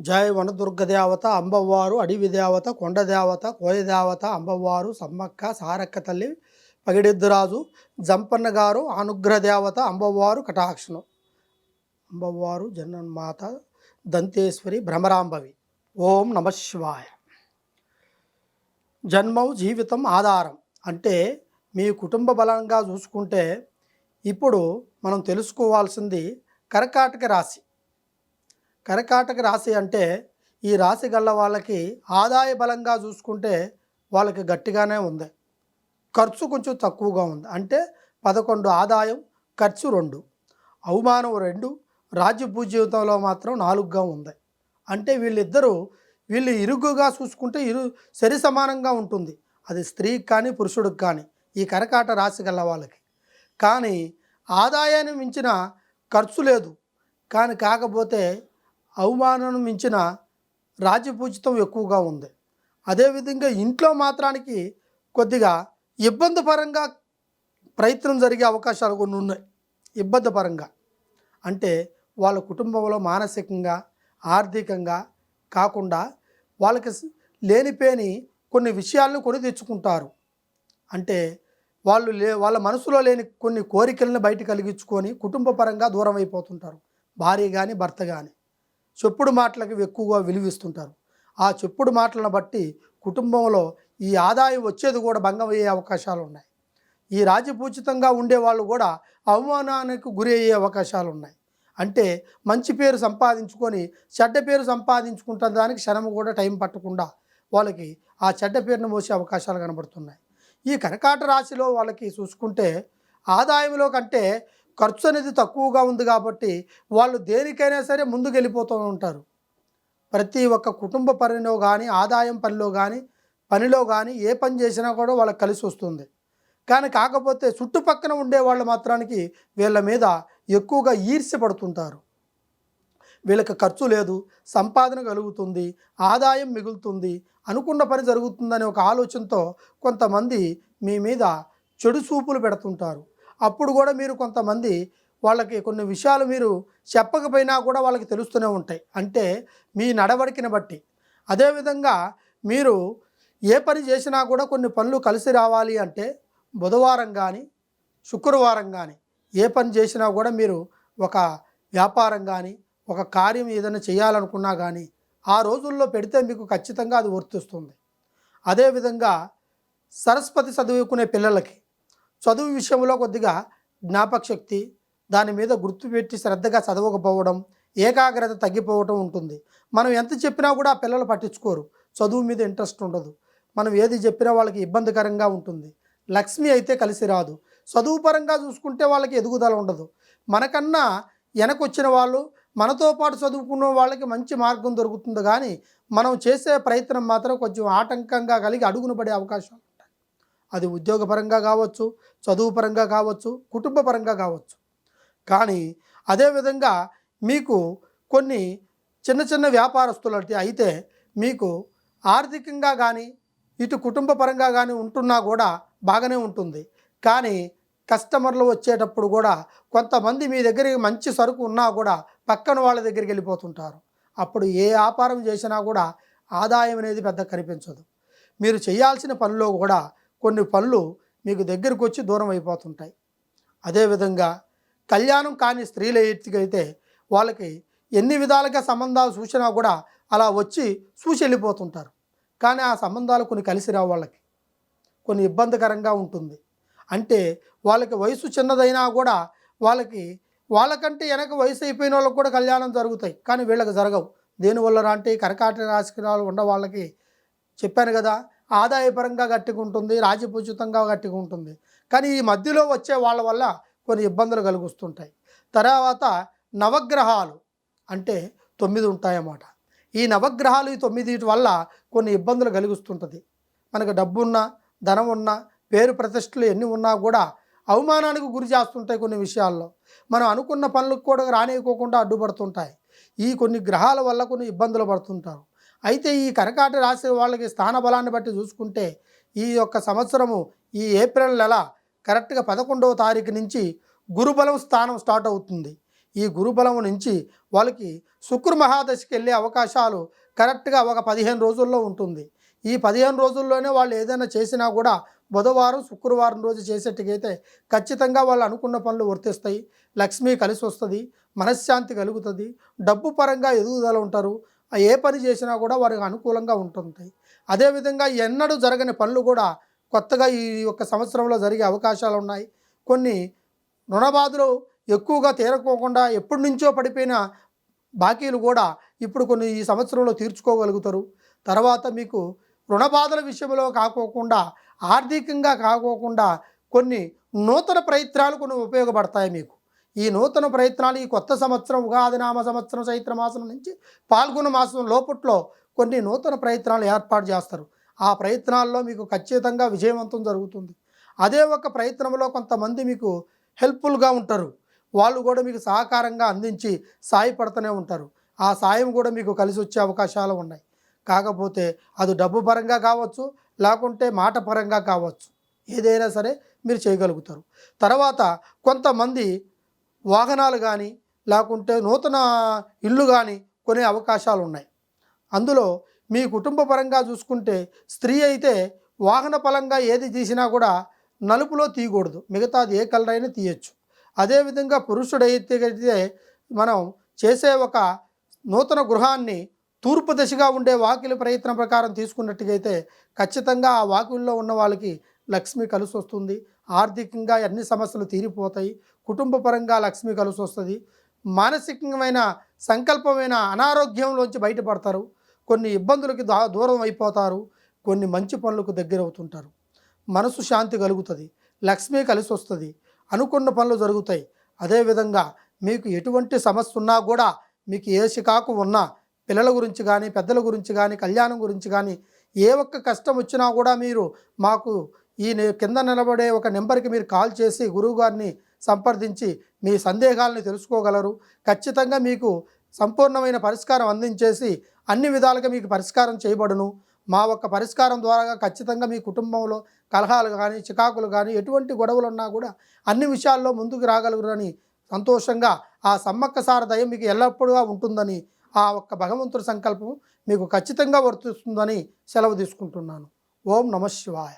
జయ వనదుర్గదేవత దేవత అంబవ్వారు అడవి దేవత కొండ దేవత కోయ దేవత సమ్మక్క సారక్క తల్లి పగిడిద్దురాజు జంపన్న గారు అనుగ్రహ దేవత అంబవ్వారు కటాక్షణం అంబవారు జగన్మాత దంతేశ్వరి భ్రమరాంబవి. ఓం నమ శివాయ. జన్మం జీవితం ఆధారం. అంటే మీ కుటుంబ బలంగా చూసుకుంటే ఇప్పుడు మనం తెలుసుకోవాల్సింది కర్కాటక రాశి. కర్కాటక రాశి అంటే ఈ రాశి గల్ల వాళ్ళకి ఆదాయ బలంగా చూసుకుంటే వాళ్ళకి గట్టిగానే ఉంది. ఖర్చు కొంచెం తక్కువగా ఉంది. అంటే పదకొండు ఆదాయం ఖర్చు రెండు. అవమానం రెండు. రాజ్యభూ జీవితంలో మాత్రం నాలుగుగా ఉంది. అంటే వీళ్ళిద్దరూ వీళ్ళు ఇరుగుగా చూసుకుంటే ఇరు సరి సమానంగా ఉంటుంది. అది స్త్రీకి కానీ పురుషుడికి కానీ ఈ కరకాట రాశి గల వాళ్ళకి. కానీ ఆదాయాన్ని మించిన ఖర్చు లేదు. కానీ కాకపోతే అవమానం మించిన రాజ్యపూజితం ఎక్కువగా ఉంది. అదేవిధంగా ఇంట్లో మాత్రానికి కొద్దిగా ఇబ్బంది పరంగా ప్రయత్నం జరిగే అవకాశాలు కొన్ని ఉన్నాయి. ఇబ్బంది పరంగా అంటే వాళ్ళ కుటుంబంలో మానసికంగా ఆర్థికంగా కాకుండా వాళ్ళకి స్- లేనిపోని కొన్ని విషయాలను కొని తెచ్చుకుంటారు. అంటే వాళ్ళు లే వాళ్ళ మనసులో లేని కొన్ని కోరికలను బయట కలిగించుకొని కుటుంబ పరంగా దూరం అయిపోతుంటారు. భార్య కానీ భర్త కానీ చెప్పుడు మాటలకు ఎక్కువగా విలువిస్తుంటారు. ఆ చెప్పుడు మాటలను బట్టి కుటుంబంలో ఈ ఆదాయం వచ్చేది కూడా భంగం అయ్యే అవకాశాలు ఉన్నాయి. ఈ రాజపూచితంగా ఉండే వాళ్ళు కూడా అవమానానికి గురి అయ్యే అవకాశాలు ఉన్నాయి. అంటే మంచి పేరు సంపాదించుకొని చెడ్డ పేరు సంపాదించుకుంటున్న దానికి క్షణం కూడా టైం పట్టకుండా వాళ్ళకి ఆ చెడ్డ పేరును మోసే అవకాశాలు కనబడుతున్నాయి. ఈ కనకాట రాశిలో వాళ్ళకి చూసుకుంటే ఆదాయంలో కంటే ఖర్చు అనేది తక్కువగా ఉంది కాబట్టి వాళ్ళు దేనికైనా సరే ముందుకు వెళ్ళిపోతూ ఉంటారు. ప్రతి ఒక్క కుటుంబ పనిలో కానీ ఆదాయం పనిలో కానీ పనిలో కానీ ఏ పని చేసినా కూడా వాళ్ళకి కలిసి వస్తుంది. కానీ కాకపోతే చుట్టుపక్కన ఉండే వాళ్ళు మాత్రానికి వీళ్ళ మీద ఎక్కువగా ఈర్ష్యపడుతుంటారు వీళ్ళకి ఖర్చు లేదు సంపాదన కలుగుతుంది ఆదాయం మిగులుతుంది అనుకున్న పని జరుగుతుందనే ఒక ఆలోచనతో కొంతమంది మీ మీద చెడు చూపులు పెడుతుంటారు. అప్పుడు కూడా మీరు కొంతమంది వాళ్ళకి కొన్ని విషయాలు మీరు చెప్పకపోయినా కూడా వాళ్ళకి తెలుస్తూనే ఉంటాయి. అంటే మీ నడవడికని బట్టి. అదేవిధంగా మీరు ఏ పని చేసినా కూడా కొన్ని పనులు కలిసి రావాలి అంటే బుధవారం కానీ శుక్రవారం కానీ ఏ పని చేసినా కూడా మీరు ఒక వ్యాపారం కానీ ఒక కార్యం ఏదైనా చేయాలనుకున్నా కానీ ఆ రోజుల్లో పెడితే మీకు ఖచ్చితంగా అది వర్తిస్తుంది. అదేవిధంగా సరస్వతి చదువుకునే పిల్లలకి చదువు విషయంలో కొద్దిగా జ్ఞాపక శక్తి దాని మీద గుర్తుపెట్టి శ్రద్ధగా చదవకపోవడం ఏకాగ్రత తగ్గిపోవడం ఉంటుంది. మనం ఎంత చెప్పినా కూడా పిల్లలు పట్టించుకోరు. చదువు మీద ఇంట్రెస్ట్ ఉండదు. మనం ఏది చెప్పినా వాళ్ళకి ఇబ్బందికరంగా ఉంటుంది. లక్ష్మి అయితే కలిసి రాదు. చదువు పరంగా చూసుకుంటే వాళ్ళకి ఎదుగుదల ఉండదు. మనకన్నా వెనకొచ్చిన వాళ్ళు మనతో పాటు చదువుకున్న వాళ్ళకి మంచి మార్గం దొరుకుతుంది. కానీ మనం చేసే ప్రయత్నం మాత్రం కొంచెం ఆటంకంగా కలిగి అడుగున పడే అవకాశం. అది ఉద్యోగపరంగా కావచ్చు చదువు పరంగా కావచ్చు కుటుంబ పరంగా కావచ్చు. కానీ అదేవిధంగా మీకు కొన్ని చిన్న చిన్న వ్యాపారస్తులు అయితే మీకు ఆర్థికంగా కానీ ఇటు కుటుంబ పరంగా కానీ ఉంటున్నా కూడా బాగానే ఉంటుంది. కానీ కస్టమర్లు వచ్చేటప్పుడు కూడా కొంతమంది మీ దగ్గరికి మంచి సరుకు ఉన్నా కూడా పక్కన వాళ్ళ దగ్గరికి వెళ్ళిపోతుంటారు. అప్పుడు ఏ వ్యాపారం చేసినా కూడా ఆదాయం అనేది పెద్ద కనిపించదు. మీరు చేయాల్సిన పనిలో కూడా కొన్ని పనులు మీకు దగ్గరకు వచ్చి దూరం అయిపోతుంటాయి అదేవిధంగా కళ్యాణం కాని స్త్రీల అయితే వాళ్ళకి ఎన్ని విధాలుగా సంబంధాలు చూసినా కూడా అలా వచ్చి చూసి వెళ్ళిపోతుంటారు కానీ ఆ సంబంధాలు కొన్ని కలిసి రావు వాళ్ళకి. కొన్ని ఇబ్బందికరంగా ఉంటుంది. అంటే వాళ్ళకి వయసు చిన్నదైనా కూడా వాళ్ళకి వాళ్ళకంటే వెనక వయసు అయిపోయిన వాళ్ళకి కూడా కళ్యాణం జరుగుతాయి. కానీ వీళ్ళకి జరగవు. దేనివల్ల అంటే కరకాట కర్కాటక ఉన్న వాళ్ళకి చెప్పాను కదా ఆదాయపరంగా గట్టిగా ఉంటుంది రాజపూజితంగా గట్టిగా ఉంటుంది కానీ ఈ మధ్యలో వచ్చే వాళ్ళ వల్ల కొన్ని ఇబ్బందులు కలుగుస్తుంటాయి. తర్వాత నవగ్రహాలు అంటే తొమ్మిది ఉంటాయన్నమాట. ఈ నవగ్రహాలు ఈ తొమ్మిది వల్ల కొన్ని ఇబ్బందులు కలిగిస్తుంటుంది. మనకు డబ్బున్నా ధనం ఉన్నా పేరు ప్రతిష్టలు ఎన్ని ఉన్నా కూడా అవమానానికి గురి చేస్తుంటాయి కొన్ని విషయాల్లో. మనం అనుకున్న పనులకు కూడా రానియకోకుండా అడ్డుపడుతుంటాయి. ఈ కొన్ని గ్రహాల వల్ల కొన్ని ఇబ్బందులు పడుతుంటారు. అయితే ఈ కరకాట రాశి వాళ్ళకి స్థాన బలాన్ని బట్టి చూసుకుంటే ఈ యొక్క సంవత్సరము ఈ ఏప్రిల్ నెల కరెక్ట్గా పదకొండవ తారీఖు నుంచి గురుబలం స్థానం స్టార్ట్ అవుతుంది. ఈ గురుబలం నుంచి వాళ్ళకి శుక్ర మహాదశకి వెళ్ళే అవకాశాలు కరెక్ట్గా ఒక పదిహేను రోజుల్లో ఉంటుంది. ఈ పదిహేను రోజుల్లోనే వాళ్ళు ఏదైనా చేసినా కూడా బుధవారం శుక్రవారం రోజు చేసేట్టుకైతే ఖచ్చితంగా వాళ్ళు అనుకున్న పనులు వర్తిస్తాయి. లక్ష్మి కలిసి వస్తుంది మనశ్శాంతి కలుగుతుంది డబ్బు పరంగా ఎదుగుదల ఉంటారు. ఏ పని చేసినా కూడా వారికి అనుకూలంగా ఉంటుంది. అదేవిధంగా ఎన్నడూ జరగని పనులు కూడా కొత్తగా ఈ యొక్క సంవత్సరంలో జరిగే అవకాశాలు ఉన్నాయి. కొన్ని రుణబాధలు ఎక్కువగా తీరకోకుండా ఎప్పటి నుంచో పడిపోయిన బాకీలు కూడా ఇప్పుడు కొన్ని ఈ సంవత్సరంలో తీర్చుకోగలుగుతారు. తర్వాత మీకు రుణబాధల విషయంలో కాకోకుండా ఆర్థికంగా కాకోకుండా కొన్ని నూతన ప్రయత్నాలు కొన్ని ఉపయోగపడతాయి మీకు. ఈ నూతన ప్రయత్నాలు ఈ కొత్త సంవత్సరం ఉగాది నామ సంవత్సరం చైత్ర మాసం నుంచి పాల్గొన మాసం లోపట్లో కొన్ని నూతన ప్రయత్నాలు ఏర్పాటు చేస్తారు. ఆ ప్రయత్నాల్లో మీకు ఖచ్చితంగా విజయవంతం జరుగుతుంది. అదే ఒక ప్రయత్నంలో కొంతమంది మీకు హెల్ప్ఫుల్గా ఉంటారు. వాళ్ళు కూడా మీకు సహకారంగా అందించి సాయపడుతూనే ఉంటారు. ఆ సాయం కూడా మీకు కలిసి వచ్చే అవకాశాలు ఉన్నాయి. కాకపోతే అది డబ్బు పరంగా కావచ్చు లేకుంటే మాట పరంగా కావచ్చు. ఏదైనా సరే మీరు చేయగలుగుతారు. తర్వాత కొంతమంది వాహనాలు కానీ లేకుంటే నూతన ఇల్లు కానీ కొనే అవకాశాలు ఉన్నాయి అందులో మీ కుటుంబ పరంగా చూసుకుంటే స్త్రీ అయితే వాహన పరంగా ఏది తీసినా కూడా నలుపులో తీయకూడదు. మిగతాది ఏ కలర్ అయినా తీయచ్చు. అదేవిధంగా పురుషుడైతే అయితే మనం చేసే ఒక నూతన గృహాన్ని తూర్పు దిశగా ఉండే వాకిలి ప్రయత్నం ప్రకారం తీసుకున్నట్టుగైతే ఖచ్చితంగా ఆ వాకిల్లో ఉన్న వాళ్ళకి లక్ష్మి కలిసి వస్తుంది ఆర్థికంగా అన్ని సమస్యలు తీరిపోతాయి. కుటుంబ పరంగా లక్ష్మి కలిసి వస్తుంది మానసికమైన సంకల్పమైన అనారోగ్యంలోంచి బయటపడతారు. కొన్ని ఇబ్బందులకి దా దూరం అయిపోతారు. కొన్ని మంచి పనులకు దగ్గర అవుతుంటారు మనసు శాంతి కలుగుతుంది. లక్ష్మి కలిసి వస్తుంది అనుకున్న పనులు జరుగుతాయి. అదేవిధంగా మీకు ఎటువంటి సమస్య ఉన్నా కూడా మీకు ఏ చికాకు ఉన్నా పిల్లల గురించి కానీ పెద్దల గురించి కానీ కళ్యాణం గురించి కానీ ఏ ఒక్క కష్టం వచ్చినా కూడా మీరు మాకు ఈ కింద నిలబడే ఒక నెంబర్కి మీరు కాల్ చేసి గురువుగారిని సంప్రదించి మీ సందేహాలను తెలుసుకోగలరు. ఖచ్చితంగా మీకు సంపూర్ణమైన పరిష్కారం అందించేసి అన్ని విధాలుగా మీకు పరిష్కారం చేయబడును. మా ఒక్క పరిష్కారం ద్వారా ఖచ్చితంగా మీ కుటుంబంలో కలహాలు కానీ చికాకులు కానీ ఎటువంటి గొడవలు ఉన్నా కూడా అన్ని విషయాల్లో ముందుకు రాగలరని సంతోషంగా ఆ సమ్మక్క సారదయం మీకు ఎల్లప్పుడూ ఉంటుందని ఆ ఒక్క భగవంతుడి సంకల్పం మీకు ఖచ్చితంగా వర్తిస్తుందని సెలవు తీసుకుంటున్నాను. ఓం నమ శివాయ.